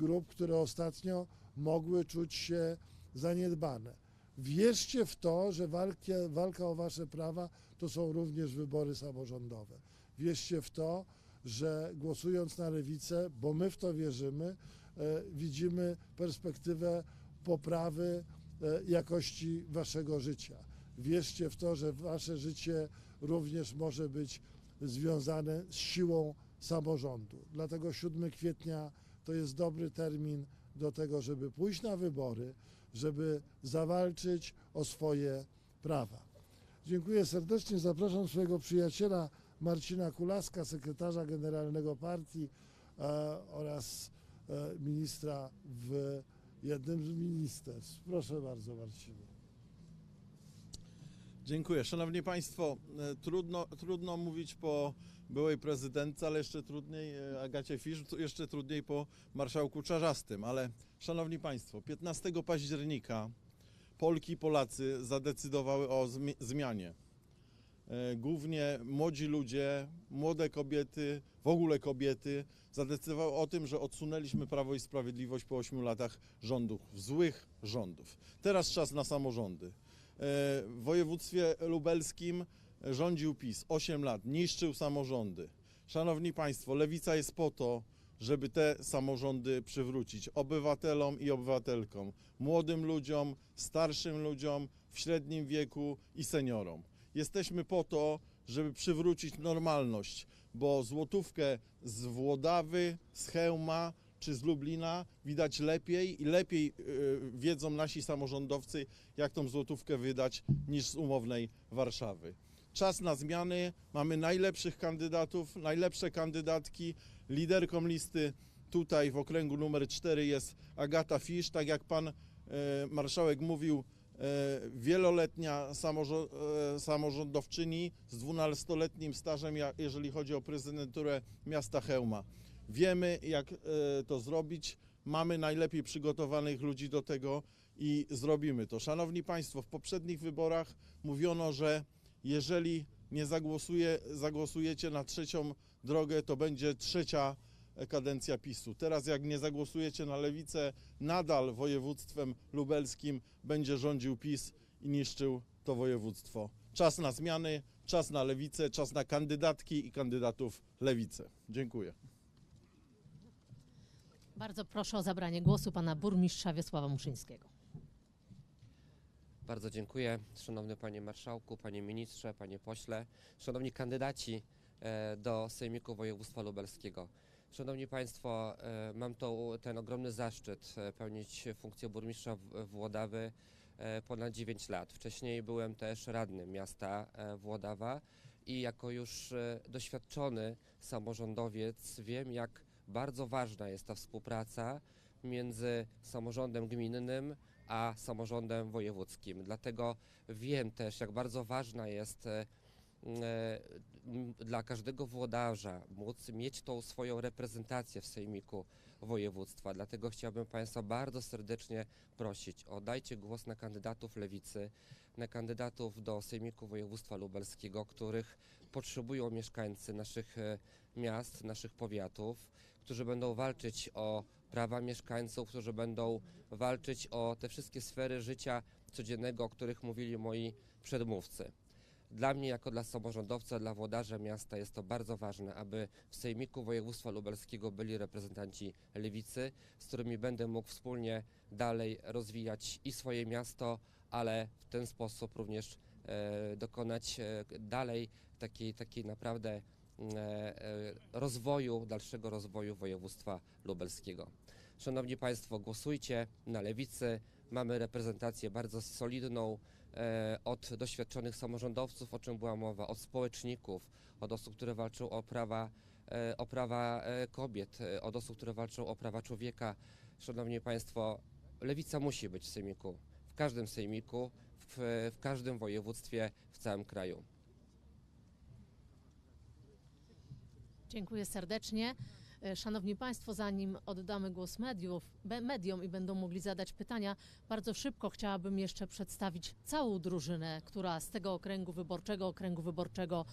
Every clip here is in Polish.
grup, które ostatnio mogły czuć się zaniedbane. Wierzcie w to, że walka, walka o wasze prawa to są również wybory samorządowe. Wierzcie w to, że głosując na lewicę, bo my w to wierzymy, e, widzimy perspektywę poprawy e, jakości waszego życia. Wierzcie w to, że wasze życie również może być związane z siłą samorządu. Dlatego 7 kwietnia to jest dobry termin do tego, żeby pójść na wybory, żeby zawalczyć o swoje prawa. Dziękuję serdecznie. Zapraszam swojego przyjaciela Marcina Kulaska, sekretarza generalnego partii e, oraz e, ministra w jednym z ministerstw. Proszę bardzo, Marcinie. Dziękuję. Szanowni Państwo, e, trudno, trudno mówić po byłej prezydentce, ale jeszcze trudniej e, Agacie Fisz, jeszcze trudniej po marszałku Czarzastym. Ale Szanowni Państwo, 15 października Polki i Polacy zadecydowały o zmi- zmianie. E, Głównie młodzi ludzie, młode kobiety, w ogóle kobiety zadecydowały o tym, że odsunęliśmy Prawo i Sprawiedliwość po 8 latach rządów, złych rządów. Teraz czas na samorządy. E, W województwie lubelskim rządził PiS 8 lat, niszczył samorządy. Szanowni Państwo, lewica jest po to, żeby te samorządy przywrócić obywatelom i obywatelkom, młodym ludziom, starszym ludziom, w średnim wieku i seniorom. Jesteśmy po to, żeby przywrócić normalność, bo złotówkę z Włodawy, z Chełma czy z Lublina widać lepiej i lepiej yy, wiedzą nasi samorządowcy, jak tą złotówkę wydać niż z umownej Warszawy. Czas na zmiany, mamy najlepszych kandydatów, najlepsze kandydatki. Liderką listy tutaj w okręgu numer 4 jest Agata Fisz, tak jak pan e, marszałek mówił, e, wieloletnia samorządowczyni z 12-letnim stażem, jeżeli chodzi o prezydenturę miasta Chełma. Wiemy, jak e, to zrobić. Mamy najlepiej przygotowanych ludzi do tego i zrobimy to. Szanowni Państwo, w poprzednich wyborach mówiono, że jeżeli nie zagłosuje, zagłosujecie na trzecią drogę, to będzie trzecia kadencja PiSu. Teraz jak nie zagłosujecie na lewicę, nadal województwem lubelskim będzie rządził PiS i niszczył to województwo. Czas na zmiany, czas na lewicę, czas na kandydatki i kandydatów lewicy. Dziękuję. Bardzo proszę o zabranie głosu pana burmistrza Wiesława Muszyńskiego. Bardzo dziękuję. Szanowny Panie Marszałku, Panie Ministrze, Panie Pośle, Szanowni kandydaci e, do Sejmiku Województwa Lubelskiego. Szanowni Państwo, e, mam ten ogromny zaszczyt e, pełnić funkcję burmistrza Włodawy ponad 9 lat. Wcześniej byłem też radnym miasta Włodawa i jako już doświadczony samorządowiec wiem, jak bardzo ważna jest ta współpraca między samorządem gminnym a samorządem wojewódzkim. Dlatego wiem też, jak bardzo ważna jest e, dla każdego włodarza móc mieć tą swoją reprezentację w Sejmiku Województwa. Dlatego chciałbym Państwa bardzo serdecznie prosić o dajcie głos na kandydatów lewicy, na kandydatów do Sejmiku Województwa Lubelskiego, których potrzebują mieszkańcy naszych e, miast, naszych powiatów, którzy będą walczyć o prawa mieszkańców, którzy będą walczyć o te wszystkie sfery życia codziennego, o których mówili moi przedmówcy. Dla mnie, jako dla samorządowca, dla włodarza miasta jest to bardzo ważne, aby w Sejmiku Województwa Lubelskiego byli reprezentanci lewicy, z którymi będę mógł wspólnie dalej rozwijać i swoje miasto, ale w ten sposób również e, dokonać e, dalej takiej, takiej naprawdę rozwoju, dalszego rozwoju województwa lubelskiego. Szanowni Państwo, głosujcie na lewicy. Mamy reprezentację bardzo solidną e, od doświadczonych samorządowców, o czym była mowa, od społeczników, od osób, które walczą o prawa, e, o prawa e, kobiet, e, od osób, które walczą o prawa człowieka. Szanowni Państwo, lewica musi być w sejmiku, w każdym sejmiku, w, w każdym województwie, w całym kraju. Dziękuję serdecznie. E, Szanowni Państwo, zanim oddamy głos mediów, mediom i będą mogli zadać pytania, bardzo szybko chciałabym jeszcze przedstawić całą drużynę, która z tego okręgu wyborczego, okręgu wyborczego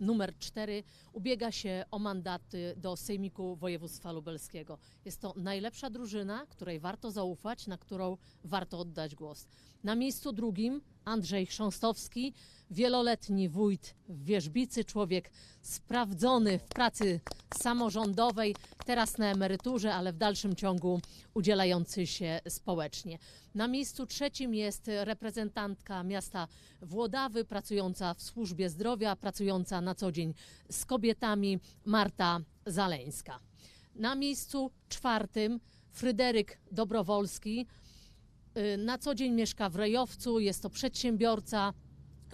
numer 4 ubiega się o mandaty do Sejmiku Województwa Lubelskiego. Jest to najlepsza drużyna, której warto zaufać, na którą warto oddać głos. Na miejscu drugim Andrzej Chrząstowski, wieloletni wójt w Wierzbicy, człowiek sprawdzony w pracy samorządowej, teraz na emeryturze, ale w dalszym ciągu udzielający się społecznie. Na miejscu trzecim jest reprezentantka miasta Włodawy, pracująca w służbie zdrowia, pracująca na co dzień z kobietami, Marta Zaleńska. Na miejscu czwartym Fryderyk Dobrowolski, y, na co dzień mieszka w Rejowcu, jest to przedsiębiorca,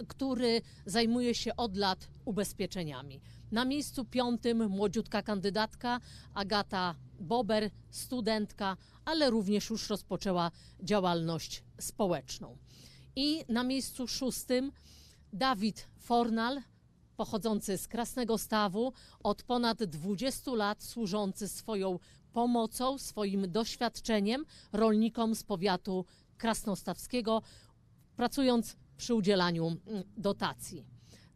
który zajmuje się od lat ubezpieczeniami. Na miejscu piątym młodziutka kandydatka Agata Bober, studentka, ale również już rozpoczęła działalność społeczną. I na miejscu szóstym Dawid Fornal, pochodzący z Krasnego Stawu, od ponad 20 lat służący swoją pomocą, swoim doświadczeniem rolnikom z powiatu krasnostawskiego, pracując przy udzielaniu mm, dotacji.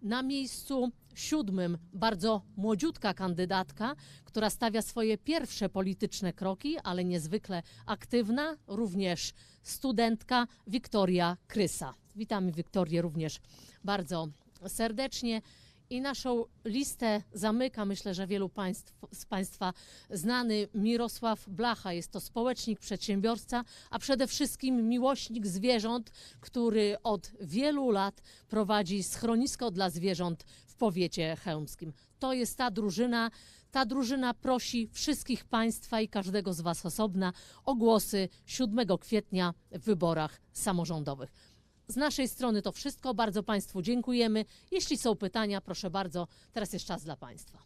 Na miejscu siódmym bardzo młodziutka kandydatka, która stawia swoje pierwsze polityczne kroki, ale niezwykle aktywna, również studentka Wiktoria Krysa. Witamy Wiktorię również bardzo serdecznie. I naszą listę zamyka, myślę, że wielu państw, z Państwa znany Mirosław Blacha. Jest to społecznik, przedsiębiorca, a przede wszystkim miłośnik zwierząt, który od wielu lat prowadzi schronisko dla zwierząt w powiecie chełmskim. To jest ta drużyna. Ta drużyna prosi wszystkich Państwa i każdego z Was osobna o głosy 7 kwietnia w wyborach samorządowych. Z naszej strony to wszystko. Bardzo Państwu dziękujemy. Jeśli są pytania, proszę bardzo, teraz jest czas dla Państwa.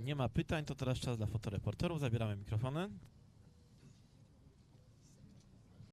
Nie ma pytań, to teraz czas dla fotoreporterów. Zabieramy mikrofony.